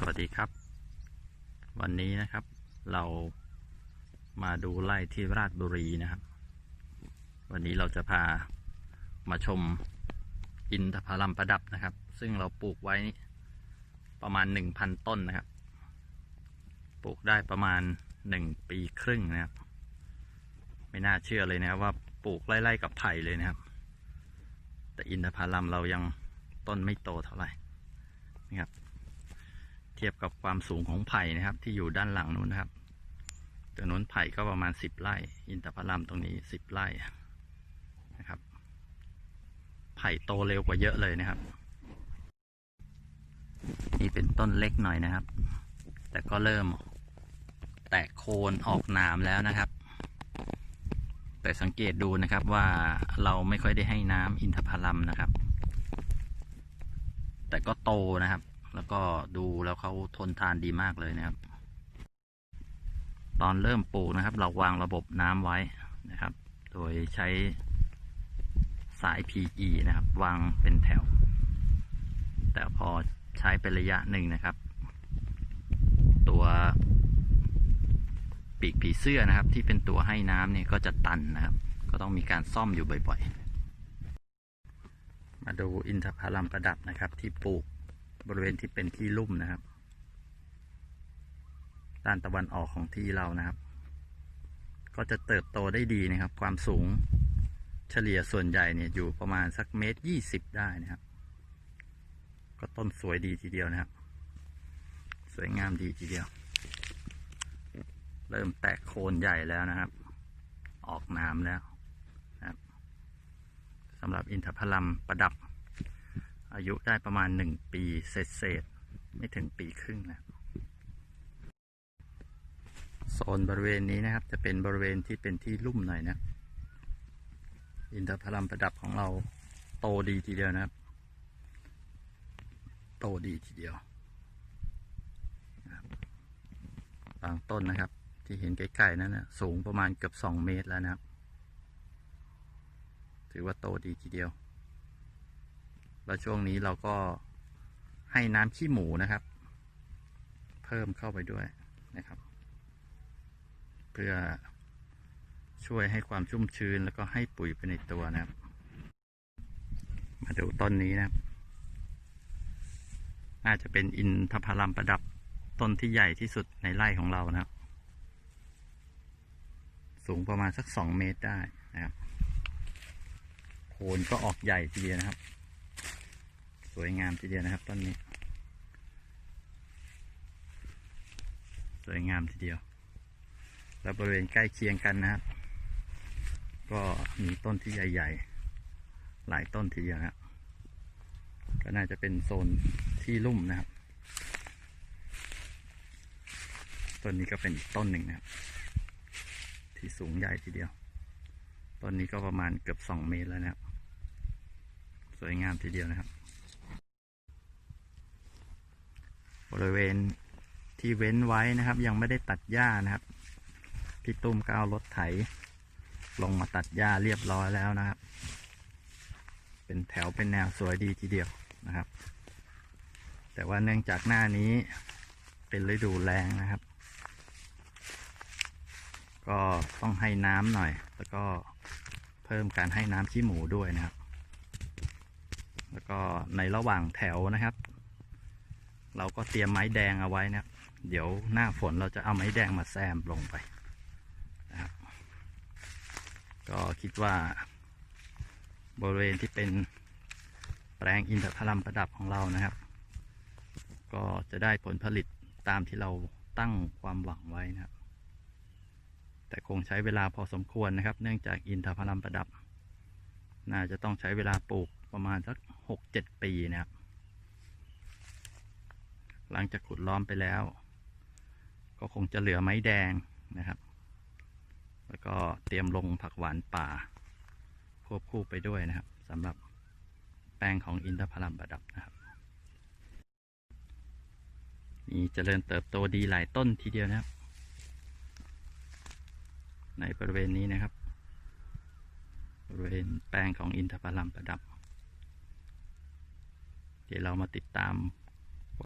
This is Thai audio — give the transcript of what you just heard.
สวัสดีครับ วันนี้นะครับ เรามาดูไร่ที่ราชบุรีนะครับ วันนี้เราจะพามาชมอินทผลัมประดับนะครับ ซึ่งเราปลูกไว้ประมาณหนึ่งพันต้นนะครับ ปลูกได้ประมาณหนึ่งปีครึ่งนะครับ ไม่น่าเชื่อเลยนะครับว่าปลูกไล่ๆกับไผ่เลยนะครับ แต่อินทผลัมเรายังต้นไม่โตเท่าไหร่นะครับ เทียบกับความสูงของไผ่นะครับ ที่อยู่ด้านหลังนู้นนะครับตัวนู้นไผ่ก็ประมาณสิบไร่ อินทผลัมตรงนี้สิบไร่นะครับ ไผ่โตเร็วกว่าเยอะเลยนะครับ นี่เป็นต้นเล็กหน่อยนะครับ แต่ก็เริ่มแตกโคนออกหนามแล้วนะครับ แต่สังเกตดูนะครับว่าเราไม่ค่อยได้ให้น้ำอินทผลัมนะครับ แต่ก็โตนะครับ แล้วก็ดูแล้วเขาทนทานดีมากเลยนะครับ ตอนเริ่มปลูกนะครับ เราวางระบบน้ำไว้นะครับ โดยใช้สาย PE นะครับ วางเป็นแถว แต่พอใช้เป็นระยะหนึ่งนะครับ ตัวปีกผีเสื้อนะครับ ที่เป็นตัวให้น้ำเนี่ยก็จะตันนะครับ ก็ต้องมีการซ่อมอยู่บ่อยๆ มาดูอินทผลัมประดับนะครับที่ปลูก บริเวณที่เป็นที่ลุ่มนะครับ ด้านตะวันออกของที่เรานะครับ ก็จะเติบโตได้ดีนะครับ ความสูงเฉลี่ยส่วนใหญ่เนี่ยอยู่ประมาณสักเมตรยี่สิบได้นะครับ ก็ต้นสวยดีทีเดียวนะครับ สวยงามดีทีเดียว เริ่มแตกโคนใหญ่แล้วนะครับ ออกน้ำแล้วนะครับสำหรับอินทผลัมประดับ อายุได้ประมาณหนึ่งปีเศษเศษๆไม่ถึงปีครึ่งนะโซนบริเวณนี้นะครับ จะเป็นบริเวณที่เป็นที่ลุ่มหน่อยนะ อินทผลัมประดับของเราโตดีทีเดียวนะครับ โตดีทีเดียวบบางต้นนะครับ ที่เห็นใกล้ๆนั้นนะสูงประมาณเกือบสองเมตรแล้วนะครับ ถือว่าโตดีทีเดียว แล้วช่วงนี้เราก็ให้น้ำขี้หมูนะครับ เพิ่มเข้าไปด้วยนะครับ เพื่อช่วยให้ความชุ่มชื้นแล้วก็ให้ปุ๋ยไปในตัวนะครับ มาดูต้นนี้นะครับ น่าจะเป็นอินทผลัมประดับต้นที่ใหญ่ที่สุดในไร่ของเรานะครับ สูงประมาณสักสองเมตรได้นะครับโคนก็ออกใหญ่ทีเดียวนะครับ วยงามทีเดียวนะครับต้นนี้ สวยงามทีเดียว แล้วบริเวณใกล้เคียงกันนะครับ ก็มีต้นที่ใหญ่ ๆ หลายต้นทีเดียวครับก็น่าจะเป็นโซนที่ลุ่มนะครับ ต้นนี้ก็เป็นอีกต้นหนึ่งนะครับ ที่สูงใหญ่ทีเดียว ต้นนี้ก็ประมาณเกือบสองเมตรแล้วนะครับ สวยงามทีเดียวนะครับ บริเวณที่เว้นไว้นะครับ ยังไม่ได้ตัดหญ้านะครับ พี่ตุ้มก็เอารถไถ ลงมาตัดหญ้าเรียบร้อยแล้วนะครับ เป็นแถวเป็นแนวสวยดีทีเดียวนะครับ แต่ว่าเนื่องจากหน้านี้เป็นฤดูแรงนะครับ ก็ต้องให้น้ำหน่อย แล้วก็เพิ่มการให้น้ำขี้หมูด้วยนะครับ แล้วก็ในระหว่างแถวนะครับ เราก็เตรียมไม้แดงเอาไว้นะครับเดี๋ยวหน้าฝนเราจะเอาไม้แดงมาแซมลงไปนะครับก็คิดว่า บริเวณที่เป็นแปลงอินทผลัมประดับของเรานะครับ ก็จะได้ผลผลิตตามที่เราตั้งความหวังไว้นะครับ แต่คงใช้เวลาพอสมควรนะครับ เนื่องจากอินทผลัมประดับ น่าจะต้องใช้เวลาปลูกประมาณสักหกเจ็ดปีนะครับ หลังจากขุดล้อมไปแล้ว ก็คงจะเหลือไม้แดงนะครับ แล้วก็เตรียมลงผักหวานป่า ควบคู่ไปด้วยนะครับสำหรับแปลงของอินทผลัมประดับนะครับมีเจริญเติบโตดีหลายต้นทีเดียวนะครับ ในบริเวณนี้นะครับ บริเวณแปลงของอินทผลัมประดับ เดี๋ยวเรามาติดตาม